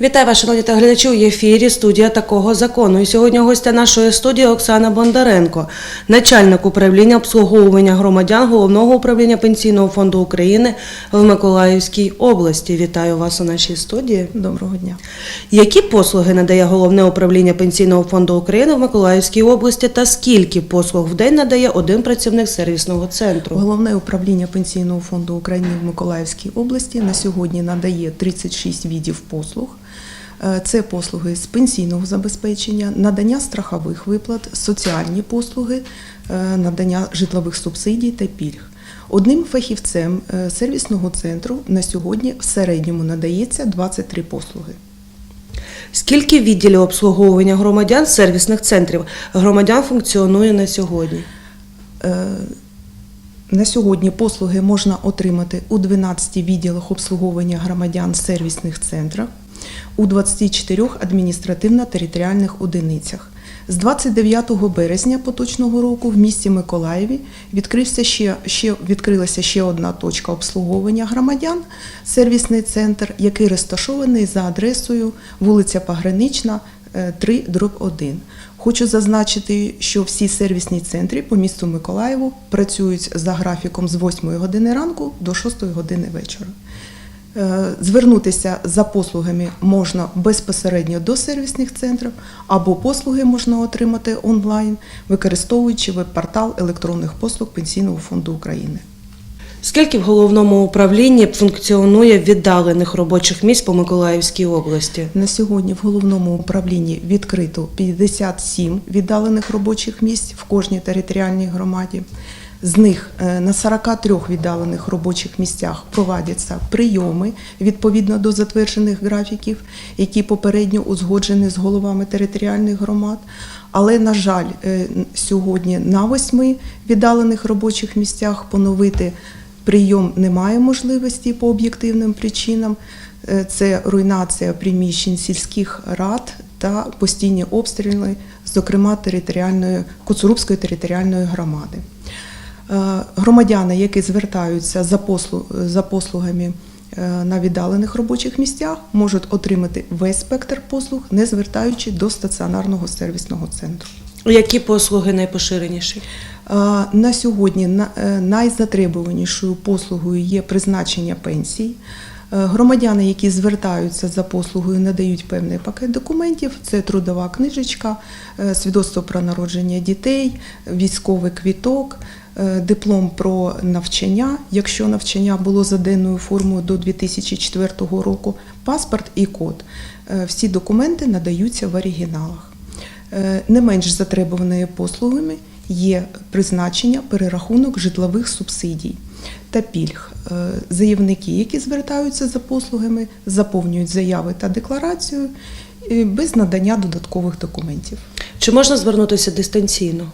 Вітаю вас, шановні та глядачі. У ефірі студія такого закону. І сьогодні гостя нашої студії Оксана Бондаренко, начальник управління обслуговування громадян головного управління пенсійного фонду України в Миколаївській області. Вітаю вас у нашій студії. Доброго дня. Які послуги надає головне управління пенсійного фонду України в Миколаївській області та скільки послуг в день надає один працівник сервісного центру? Головне управління Пенсійного фонду України в Миколаївській області на сьогодні надає 36 видів послуг. Е, Це послуги з пенсійного забезпечення, надання страхових виплат, соціальні послуги, е, надання житлових субсидій та пільг. Одним фахівцем е, сервісного центру на сьогодні в середньому надається 23 послуги. Скільки відділів обслуговування громадян сервісних центрів громадян функціонує на сьогодні? На сьогодні послуги можна отримати у 12 відділах обслуговування громадян сервісних центрах, у 24 адміністративно-територіальних одиницях. З 29 березня поточного року в місті Миколаєві відкрився ще, ще, відкрилася ще одна точка обслуговування громадян, сервісний центр, який розташований за адресою вулиця Пагранична, 3, дроб 1. Хочу зазначити, що всі сервісні центри по місту Миколаєву працюють за графіком з 8 години ранку до 6 години вечора. Е, Звернутися за послугами можна безпосередньо до сервісних центрів, або послуги можна отримати онлайн, використовуючи веб-портал електронних послуг Пенсійного фонду України. Скільки в головному управлінні функціонує віддалених робочих місць по Миколаївській області? На сьогодні в головному управлінні відкрито 57 віддалених робочих місць в кожній територіальній громаді. З них е, на 43 віддалених робочих місцях проводяться прийоми відповідно до затверджених графіків, які попередньо узгоджені з головами територіальних громад. Але, на жаль, е, сьогодні на восьми віддалених робочих місцях поновити прийом немає можливості по об'єктивним причинам. Е, Це руйнація приміщень сільських рад та постійні обстріли, зокрема територіальної Коцурубської територіальної громади. Е, Громадяни, які звертаються за, послу, за послугами е, на віддалених робочих місцях, можуть отримати весь спектр послуг, не звертаючи до стаціонарного сервісного центру. Які послуги найпоширеніші? Е, На сьогодні на- найзатребуванішою послугою є призначення пенсій. Е, Громадяни, які звертаються за послугою, надають певний пакет документів: це трудова книжечка, е, свідоцтво про народження дітей, військовий квіток, е, диплом про навчання, якщо навчання було за денною формою до 2004 року, паспорт і код. Всі документи надаються в оригіналах. Не менш затребуваною послугами є призначення, перерахунок житлових субсидій та пільг. Е, Заявники, які звертаються за послугами, заповнюють заяви та декларацію е, без надання додаткових документів. Чи можна звернутися дистанційно?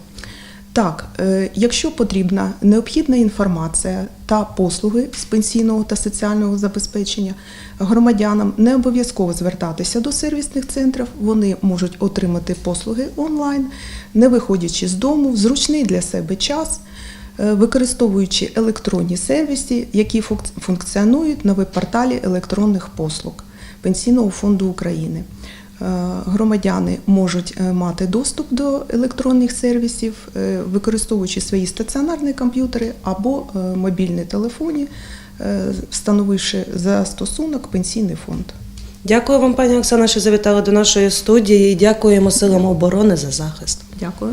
Так, е, якщо потрібна необхідна інформація та послуги з пенсійного та соціального забезпечення, громадянам не обов'язково звертатися до сервісних центрів. Вони можуть отримати послуги онлайн, не виходячи з дому, в зручний для себе час, е, використовуючи електронні сервіси, які функціонують на веб-порталі електронних послуг Пенсійного фонду України. Е, Громадяни можуть е, мати доступ до електронних сервісів, е, використовуючи свої стаціонарні комп'ютери або мобільні телефони, встановивши застосунок Пенсійний фонд. Дякую вам, пані Оксана, що завітали до нашої студії. Дякуємо силам оборони за захист. Дякую.